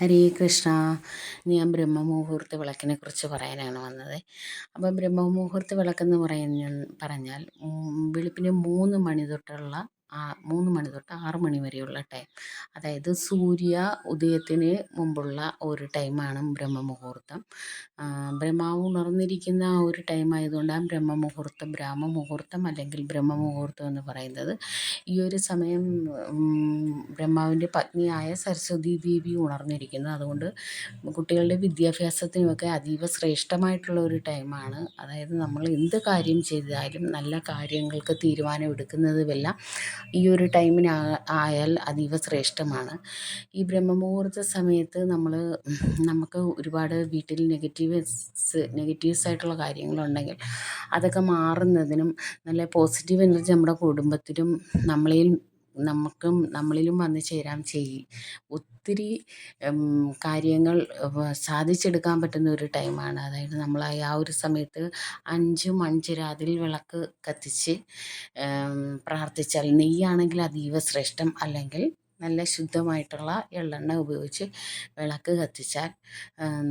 ഹരേ കൃഷ്ണ. ഞാൻ ബ്രഹ്മമുഹൂർത്ത വിളക്കിനെ കുറിച്ച് പറയാനാണ് വന്നത്. അപ്പോൾ ബ്രഹ്മമുഹൂർത്ത വിളക്കെന്ന് പറയുന്ന പറഞ്ഞാൽ വെളുപ്പിന് മൂന്ന് മണി തൊട്ടുള്ള മൂന്ന് മണി തൊട്ട് ആറ് മണി വരെയുള്ള ടൈം അതായത് സൂര്യ ഉദയത്തിന് മുമ്പുള്ള ഒരു ടൈമാണ് ബ്രഹ്മമുഹൂർത്തം. ബ്രഹ്മാവ് ഉണർന്നിരിക്കുന്ന ആ ഒരു ടൈം ആയതുകൊണ്ട് ആ ബ്രഹ്മമുഹൂർത്തം ബ്രാഹ്മമുഹൂർത്തം അല്ലെങ്കിൽ ബ്രഹ്മമുഹൂർത്തം എന്ന് പറയുന്നത്. ഈ ഒരു സമയം ബ്രഹ്മാവിന്റെ പത്നിയായ സരസ്വതി ദേവി ഉണർന്നിരിക്കുന്നു അതുകൊണ്ട് കുട്ടികളുടെ വിദ്യാഭ്യാസത്തിനുമൊക്കെ അതീവ ശ്രേഷ്ഠമായിട്ടുള്ള ഒരു ടൈമാണ് അതായത് നമ്മൾ എന്ത് കാര്യം ചെയ്താലും നല്ല കാര്യങ്ങൾക്ക് തീരുമാനം എടുക്കുന്നതുമെല്ലാം ഈ ഒരു ടൈമിന് ആയാൽ അതീവ ശ്രേഷ്ഠമാണ്. ഈ ബ്രഹ്മമുഹൂർത്ത സമയത്ത് നമ്മൾ നമുക്ക് ഒരുപാട് വീട്ടിൽ നെഗറ്റീവ്സ് നെഗറ്റീവ്സ് ആയിട്ടുള്ള കാര്യങ്ങളുണ്ടെങ്കിൽ അതൊക്കെ മാറുന്നതിനും നല്ല പോസിറ്റീവ് എനർജി നമ്മുടെ കുടുംബത്തിലും നമ്മളെയും നമുക്കും നമ്മളിലും വന്നു ചേരാം ചെയ്യും. ഒത്തിരി കാര്യങ്ങൾ സാധിച്ചെടുക്കാൻ പറ്റുന്ന ഒരു ടൈമാണ് അതായത് നമ്മൾ ആ ഒരു സമയത്ത് അഞ്ച് മൺചിരാതിൽ വിളക്ക് കത്തിച്ച് പ്രാർത്ഥിച്ചാൽ നെയ്യാണെങ്കിൽ അതീവ ശ്രേഷ്ഠം. അല്ലെങ്കിൽ നല്ല ശുദ്ധമായിട്ടുള്ള എള്ളെണ്ണ ഉപയോഗിച്ച് വിളക്ക് കത്തിച്ചാൽ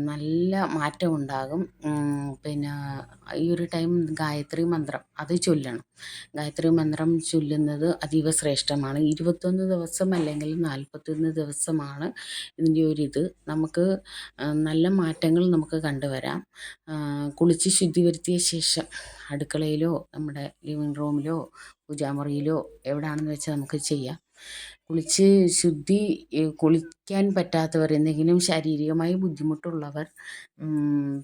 നല്ല മാറ്റം ഉണ്ടാകും. പിന്നെ ഈ ഒരു ടൈം ഗായത്രി മന്ത്രം അത് ചൊല്ലണം. ഗായത്രി മന്ത്രം ചൊല്ലുന്നത് അതീവ ശ്രേഷ്ഠമാണ്. ഇരുപത്തൊന്ന് ദിവസം അല്ലെങ്കിൽ നാൽപ്പത്തൊന്ന് ദിവസമാണ് ഇതിന്റെ ഒരിത് നമുക്ക് നല്ല മാറ്റങ്ങൾ നമുക്ക് കണ്ടുവരാം. കുളിച്ച് ശുദ്ധി വരുത്തിയ ശേഷം അടുക്കളയിലോ നമ്മുടെ ലിവിങ് റൂമിലോ പൂജാമുറിയിലോ എവിടെയാണെന്ന് വെച്ചാൽ നമുക്ക് ചെയ്യാം. കുളിച്ച് ശുദ്ധി കുളിക്കാൻ പറ്റാത്തവർ എന്തെങ്കിലും ശാരീരികമായി ബുദ്ധിമുട്ടുള്ളവർ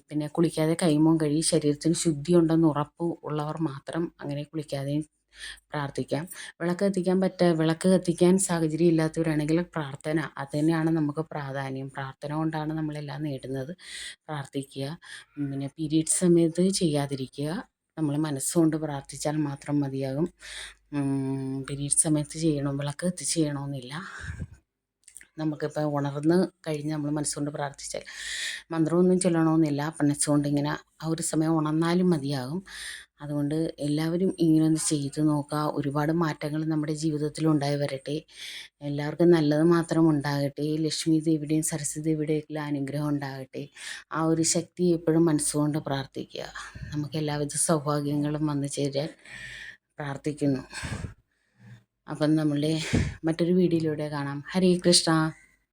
പിന്നെ കുളിക്കാതെ കൈമോം കഴുകി ശരീരത്തിന് ശുദ്ധി ഉണ്ടെന്ന് ഉറപ്പ് ഉള്ളവർ മാത്രം അങ്ങനെ കുളിക്കാതെയും പ്രാർത്ഥിക്കാം. വിളക്ക് കത്തിക്കാൻ പറ്റ വിളക്ക് കത്തിക്കാൻ സാഹചര്യം ഇല്ലാത്തവരാണെങ്കിൽ പ്രാർത്ഥന അത് തന്നെയാണ് നമുക്ക് പ്രാധാന്യം. പ്രാർത്ഥന കൊണ്ടാണ് നമ്മളെല്ലാം നേടുന്നത്. പ്രാർത്ഥിക്കുക പിന്നെ പീരീഡ്സ് സമയത്ത് ചെയ്യാതിരിക്കുക നമ്മൾ മനസ്സുകൊണ്ട് പ്രാർത്ഥിച്ചാൽ മാത്രം മതിയാകും. പീരീഡ് സമയത്ത് ചെയ്യണം വിളക്ക് കത്തിച്ച് ചെയ്യണമെന്നില്ല നമുക്കിപ്പോൾ ഉണർന്ന് കഴിഞ്ഞ് നമ്മൾ മനസ്സുകൊണ്ട് പ്രാർത്ഥിച്ചാൽ മന്ത്രമൊന്നും ചൊല്ലണമെന്നില്ല കൊണ്ട് ഇങ്ങനെ ആ ഒരു സമയം ഉണർന്നാലും മതിയാകും. അതുകൊണ്ട് എല്ലാവരും ഇങ്ങനെ ഒന്ന് ചെയ്ത് നോക്കുക. ഒരുപാട് മാറ്റങ്ങൾ നമ്മുടെ ജീവിതത്തിൽ ഉണ്ടായി വരട്ടെ. എല്ലാവർക്കും നല്ലത് മാത്രം ഉണ്ടാകട്ടെ. ലക്ഷ്മി ദേവിയുടെയും സരസ്വതി ദേവിയുടെയൊക്കെ അനുഗ്രഹം ഉണ്ടാകട്ടെ. ആ ഒരു ശക്തി എപ്പോഴും മനസ്സുകൊണ്ട് പ്രാർത്ഥിക്കുക. നമുക്ക് എല്ലാവിധ സൗഭാഗ്യങ്ങളും വന്നു ചേരാൻ പ്രാർത്ഥിക്കുന്നു. അപ്പം നമ്മളുടെ മറ്റൊരു വീഡിയോയിലൂടെ കാണാം. ഹരേ കൃഷ്ണ.